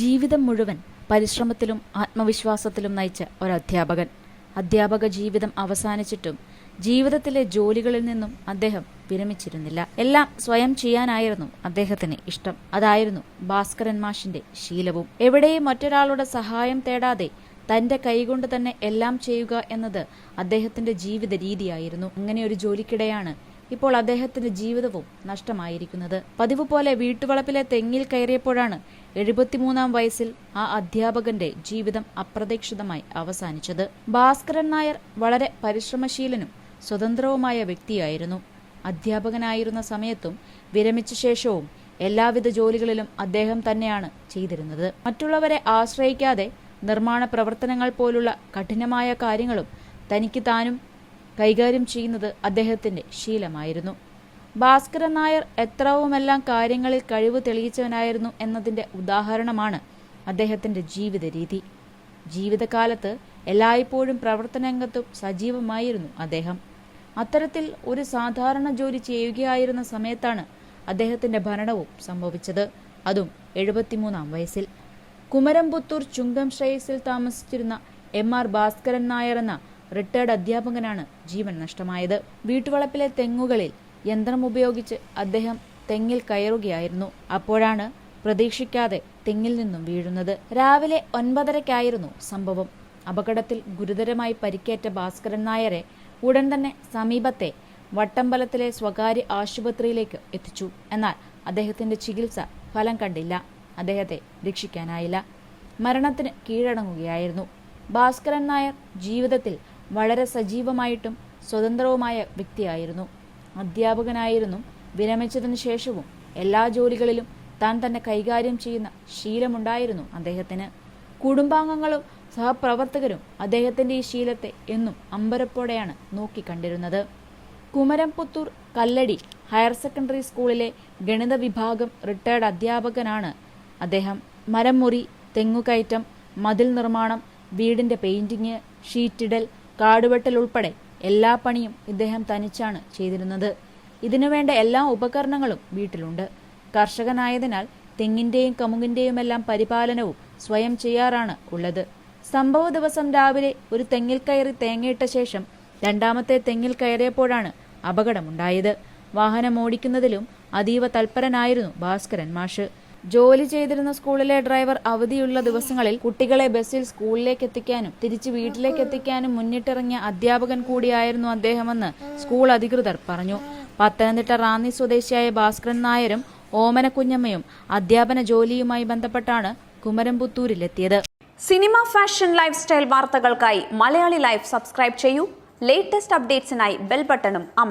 ജീവിതം മുഴുവൻ പരിശ്രമത്തിലും ആത്മവിശ്വാസത്തിലും നയിച്ച ഒരധ്യാപകൻ. അധ്യാപക ജീവിതം അവസാനിച്ചിട്ടും ജീവിതത്തിലെ ജോലികളിൽ നിന്നും അദ്ദേഹം വിരമിച്ചിരുന്നില്ല. എല്ലാം സ്വയം ചെയ്യാനായിരുന്നു അദ്ദേഹത്തിന് ഇഷ്ടം. അതായിരുന്നു ഭാസ്കരൻ മാഷിന്റെ ശീലവും. എവിടെയും മറ്റൊരാളുടെ സഹായം തേടാതെ തന്റെ കൈകൊണ്ട് തന്നെ എല്ലാം ചെയ്യുക എന്നത് അദ്ദേഹത്തിന്റെ ജീവിത രീതിയായിരുന്നു. അങ്ങനെ ഒരു ജോലിക്കിടെയാണ് ഇപ്പോൾ അദ്ദേഹത്തിന്റെ ജീവിതവും നഷ്ടമായിരിക്കുന്നത്. പതിവ് പോലെ വീട്ടുവളപ്പിലെ തെങ്ങിൽ കയറിയപ്പോഴാണ് എഴുപത്തിമൂന്നാം വയസ്സിൽ ആ അധ്യാപകന്റെ ജീവിതം അപ്രതീക്ഷിതമായി അവസാനിച്ചത്. ഭാസ്കരൻ നായർ വളരെ പരിശ്രമശീലനും സ്വതന്ത്രവുമായ വ്യക്തിയായിരുന്നു. അധ്യാപകനായിരുന്ന സമയത്തും വിരമിച്ച ശേഷവും എല്ലാവിധ ജോലികളിലും അദ്ദേഹം തന്നെയാണ് ചെയ്തിരുന്നത്. മറ്റുള്ളവരെ ആശ്രയിക്കാതെ നിർമ്മാണ പ്രവർത്തനങ്ങൾ പോലുള്ള കഠിനമായ കാര്യങ്ങളും തനിക്ക് താനും കൈകാര്യം ചെയ്യുന്നത് അദ്ദേഹത്തിന്റെ ശീലമായിരുന്നു. ഭാസ്കരൻ നായർ എത്രവുമെല്ലാം കാര്യങ്ങളിൽ കഴിവ് തെളിയിച്ചവനായിരുന്നു എന്നതിന്റെ ഉദാഹരണമാണ് അദ്ദേഹത്തിന്റെ ജീവിത രീതി ജീവിതകാലത്ത് എല്ലായ്പ്പോഴും പ്രവർത്തനരംഗത്തും സജീവമായിരുന്നു അദ്ദേഹം. അത്തരത്തിൽ ഒരു സാധാരണ ജോലി ചെയ്യുകയായിരുന്ന സമയത്താണ് അദ്ദേഹത്തിന്റെ ഭരണവും സംഭവിച്ചത്. അതും എഴുപത്തിമൂന്നാം വയസ്സിൽ. കുമരംപുത്തൂർ ചുങ്കം ശ്രേയസിൽ താമസിച്ചിരുന്ന എം ആർ ഭാസ്കരൻ നായർ എന്ന റിട്ടയർഡ് അധ്യാപകനാണ് ജീവൻ നഷ്ടമായത്. വീട്ടുവളപ്പിലെ തെങ്ങുകളിൽ യന്ത്രം ഉപയോഗിച്ച് അദ്ദേഹം തെങ്ങിൽ കയറുകയായിരുന്നു. അപ്പോഴാണ് പ്രതീക്ഷിക്കാതെ തെങ്ങിൽ നിന്നും വീഴുന്നത്. രാവിലെ ഒൻപതരയ്ക്കായിരുന്നു സംഭവം. അപകടത്തിൽ ഗുരുതരമായി പരിക്കേറ്റ ഭാസ്കരൻ നായരെ ഉടൻ തന്നെ സമീപത്തെ വട്ടമ്പലത്തിലെ സ്വകാര്യ ആശുപത്രിയിലേക്ക് എത്തിച്ചു. എന്നാൽ അദ്ദേഹത്തിന്റെ ചികിത്സ ഫലം കണ്ടില്ല. അദ്ദേഹത്തെ രക്ഷിക്കാനായില്ല. മരണത്തിന് കീഴടങ്ങുകയായിരുന്നു. ഭാസ്കരൻ നായർ ജീവിതത്തിൽ വളരെ സജീവമായിട്ടും സ്വതന്ത്രവുമായ വ്യക്തിയായിരുന്നു. അധ്യാപകനായിരുന്നു. വിരമിച്ചതിനു ശേഷവും എല്ലാ ജോലികളിലും താൻ തന്നെ കൈകാര്യം ചെയ്യുന്ന ശീലമുണ്ടായിരുന്നു അദ്ദേഹത്തിന്. കുടുംബാംഗങ്ങളും സഹപ്രവർത്തകരും അദ്ദേഹത്തിന്റെ ഈ ശീലത്തെ എന്നും അമ്പരപ്പോടെയാണ് നോക്കിക്കണ്ടിരുന്നത്. കുമരംപുത്തൂർ കല്ലടി ഹയർ സെക്കൻഡറി സ്കൂളിലെ ഗണിത വിഭാഗം റിട്ടയർഡ് അധ്യാപകനാണ് അദ്ദേഹം. മരം മുറി തെങ്ങുകയറ്റം മതിൽ നിർമ്മാണം വീടിന്റെ പെയിന്റിങ് ഷീറ്റിടൽ കാടുവെട്ടൽ ഉൾപ്പെടെ എല്ലാ പണിയും ഇദ്ദേഹം തനിച്ചാണ് ചെയ്തിരുന്നത്. ഇതിനുവേണ്ട എല്ലാ ഉപകരണങ്ങളും വീട്ടിലുണ്ട്. കർഷകനായതിനാൽ തെങ്ങിന്റെയും കമുകിന്റെയും എല്ലാം പരിപാലനവും സ്വയം ചെയ്യാറാണ് ഉള്ളത്. സംഭവ ദിവസം രാവിലെ ഒരു തെങ്ങിൽ കയറി തേങ്ങയിട്ട ശേഷം രണ്ടാമത്തെ തെങ്ങിൽ കയറിയപ്പോഴാണ് അപകടമുണ്ടായത്. വാഹനം ഓടിക്കുന്നതിലും അതീവ തൽപരനായിരുന്നു ഭാസ്കരൻ മാഷ്. ജോലി ചെയ്തിരുന്ന സ്കൂളിലെ ഡ്രൈവർ അവധിയുള്ള ദിവസങ്ങളിൽ കുട്ടികളെ ബസ്സിൽ സ്കൂളിലേക്ക് എത്തിക്കാനും തിരിച്ച് വീട്ടിലേക്ക് എത്തിക്കാനും മുന്നിട്ടിറങ്ങിയ അധ്യാപകൻ കൂടിയായിരുന്നു അദ്ദേഹമെന്ന് സ്കൂൾ അധികൃതർ പറഞ്ഞു. പത്തനംതിട്ട റാന്നി സ്വദേശിയായ ഭാസ്കരൻ നായരും ഓമന കുഞ്ഞമ്മയും അധ്യാപന ജോലിയുമായി ബന്ധപ്പെട്ടാണ് കുമരംപുത്തൂരിലെത്തിയത്. സിനിമ ഫാഷൻ ലൈഫ് സ്റ്റൈൽ വാർത്തകൾക്കായി മലയാളി ലൈഫ് സബ്സ്ക്രൈബ് ചെയ്യൂ. ലേറ്റസ്റ്റ് അപ്ഡേറ്റ്സിനായി ബെൽ ബട്ടണും അമർ